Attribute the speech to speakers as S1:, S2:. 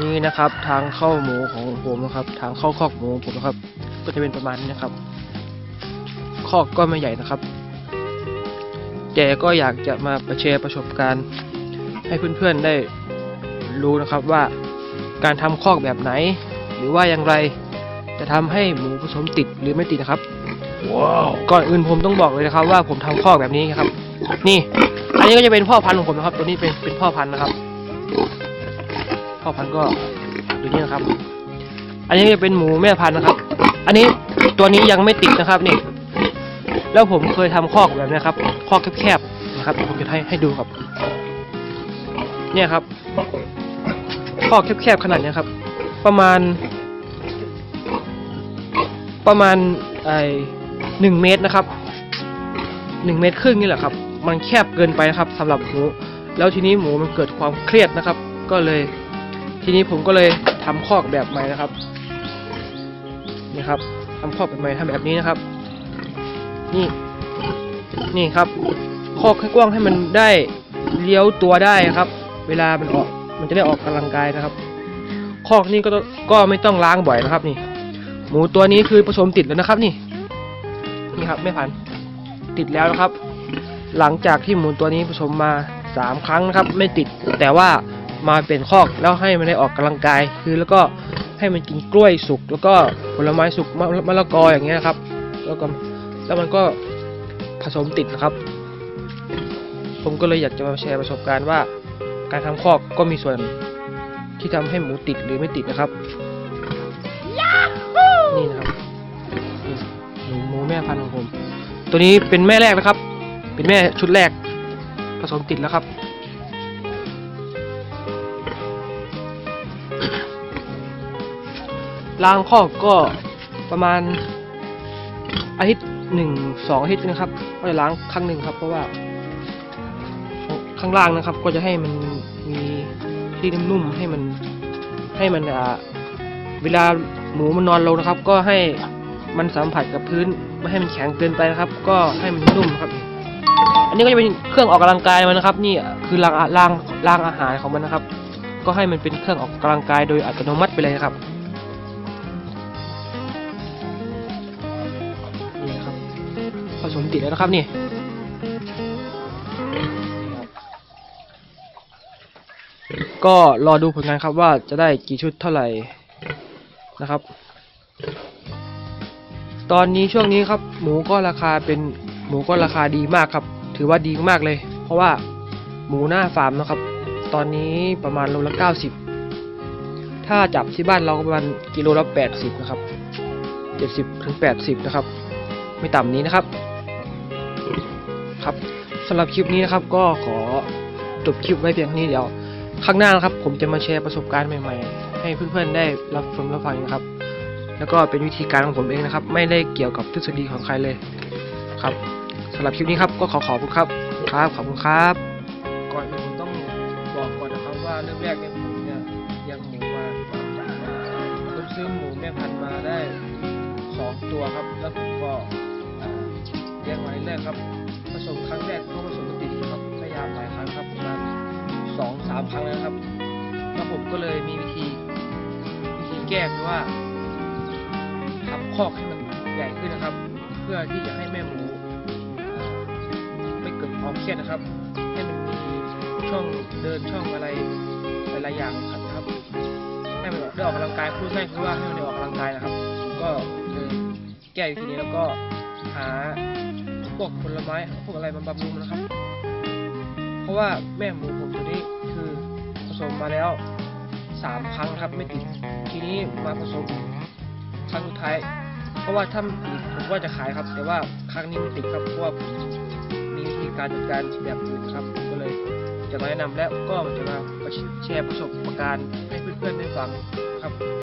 S1: นี่นะครับ ทางเข้าหมูของผมนะครับ ทางเข้าคอกหมูของผมนะครับ ก็จะเป็นประมาณนี้นะครับ คอกก็ไม่ใหญ่นะครับแต่ก็อยากจะมาประแชร์ประสบการณ์ ให้เพื่อนๆได้รู้นะครับว่าการทำคอกแบบไหน หรือว่าอย่างไรจะทำให้หมูผสมติดหรือไม่ติดนะครับก่อนอื่นผมต้องบอกเลยนะครับ ว่าผมทำคอกแบบนี้ครับ นี่ อันนี้ก็จะเป็นพ่อพันธุ์ของผมนะครับ ตัวนี้เป็นเป็นพ่อพันธุ์นะครับ พ่อพันธุ์ก็อยู่นี่นะครับ อันนี้จะเป็นหมูแม่พันธุ์นะครับ อันนี้ตัวนี้ยังไม่ติดนะครับนี่ แล้วผมเคยทำคอกแบบนี้ครับ คอกแคบๆนะครับผมจะให้ให้ดูครับ เนี่ยครับ คอกแคบๆขนาดเนี้ยครับ ประมาณ ประมาณไอหนึ่งเมตรนะครับหนึ่งเมตรครึ่งนี่แหละครับ มันแคบเกินไปนะครับสำหรับหมูแล้วทีนี้หมูมันเกิดความเครียดนะครับ ก็เลย ทีนี้ผมก็เลยทำคอกแบบใหม่นะครับนี่ครับทำคอกแบบใหม่ทำแบบนี้นะครับ นี่ นี่ครับคอกให้กว้างให้มันได้เลี้ยวตัวได้ครับ เวลามันออก มันจะได้ออกกำลังกายนะครับคอกนี่ก็ก็ไม่ต้องล้างบ่อยนะครับ นี่ หมูตัวนี้คือผสมติดแล้วนะครับ นี่ นี่ครับแม่พันติดแล้วนะครับ หลังจากที่หมูตัวนี้ผสมมาสามครั้งนะครับ ไม่ติดแต่ว่า มาเป็นคอกแล้วให้มันได้ออกกำลังกาย คือแล้วก็ให้มันกินกล้วยสุก แล้วก็ผลไม้สุกมะมะละกออย่างเงี้ยครับ แล้วก็แล้วมันก็ผสมติดนะครับ ผมก็เลยอยากจะมาแชร์ประสบการณ์ว่า การทำคอกก็มีส่วนที่ทำให้หมูติดหรือไม่ติดนะครับ นี่นะครับนี่หมูหมูแม่พันธุ์ของผม ตัวนี้เป็นแม่แรกนะครับ เป็นแม่ชุดแรกผสมติดแล้วครับ ล้างคอกก็ประมาณอาทิตย์หนึ่งสองอาทิตย์นะครับ ก็จะล้างครั้งหนึ่งครับ เพราะว่า ข้างล่างนะครับ ก็จะให้มันมีที่นุ่มๆให้มันให้มันอ่าเวลาหมูมันนอนลงนะครับ ก็ให้มันสัมผัสกับพื้นไม่ให้มันแข็งเกินไปนะครับ ก็ให้มันนุ่มครับ อันนี้ก็จะเป็นเครื่องออกกำลังกายมันนะครับ นี่คือรางรางรางอาหารของมันนะครับ ก็ให้มันเป็นเครื่องออกกำลังกายโดยอัตโนมัติไปเลยนะครับ สมติดแล้วนะครับนี่ก็รอดูผลงานครับว่าจะได้กี่ชุดเท่าไหร่นะครับ ตอนนี้ช่วงนี้ครับ หมูก็ราคาเป็นหมูก็ราคาดีมากครับ ถือว่าดีมากเลย เพราะว่าหมูหน้าฟาร์มนะครับ ตอนนี้ประมาณโลละ90 ถ้าจับที่บ้านเราก็ประมาณกิโลละ80นะครับ70ถึง80นะครับ ไม่ต่ำนี้นะครับ ครับสำหรับคลิปนี้นะครับก็ขอจบคลิปไว้เพียงเท่านี้เดี๋ยวข้างหน้านะครับ ผมจะมาแชร์ประสบการณ์ใหม่ๆ ให้เพื่อนๆได้รับชมรับฟังนะครับ แล้วก็เป็นวิธีการของผมเองนะครับ ไม่ได้เกี่ยวกับทฤษฎีของใครเลยครับสำหรับคลิปนี้ครับก็ขอขอบคุณครับครับขอบคุณครับ ก่อนอื่นผมต้องบอกก่อนนะครับว่าเริ่มแรกเนี่ยผมเนี่ยเลี้ยงหมูมาผมซื้อหมูแม่พันธุ์มาได้สองตัวครับ แล้วผมก็เลี้ยงมาเรื่อยๆครับ สมครั้งแรกก็ผสมติดนะครับพยายามหลายครั้งครับประมาณสองสามครั้งแล้วครับแล้วผมก็เลยมีวิธีวิธีแก้คือว่าทำคอกให้มันใหญ่ขึ้นนะครับ เพื่อที่จะให้แม่หมูไม่เกิดความเครียดนะครับ ให้มันมีช่องเดินช่องอะไรหลายๆอย่างครับ ให้มันได้ออกกำลังกายพูดง่ายคือว่าให้มันได้ออกกำลังกายนะครับ ก็เลยแก้วิธีนี้แล้วก็หา พวกผลไม้พวกอะไรมาบำรุงนะครับ เพราะว่าแม่หมูผมตัวนี้คือผสมมาแล้วสามครั้งครับไม่ติดทีนี้มาผสมครั้งสุดท้าย เพราะว่าถ้าผมว่าจะขายครับ แต่ว่าครั้งนี้ไม่ติดครับเพราะว่ามมีวิธีการจัดการแบบอื่นครับผมก็เลยจะมาแนะนำและก็จะมาแชร์ประสบการณ์ให้เพื่อนๆได้ฟังครับ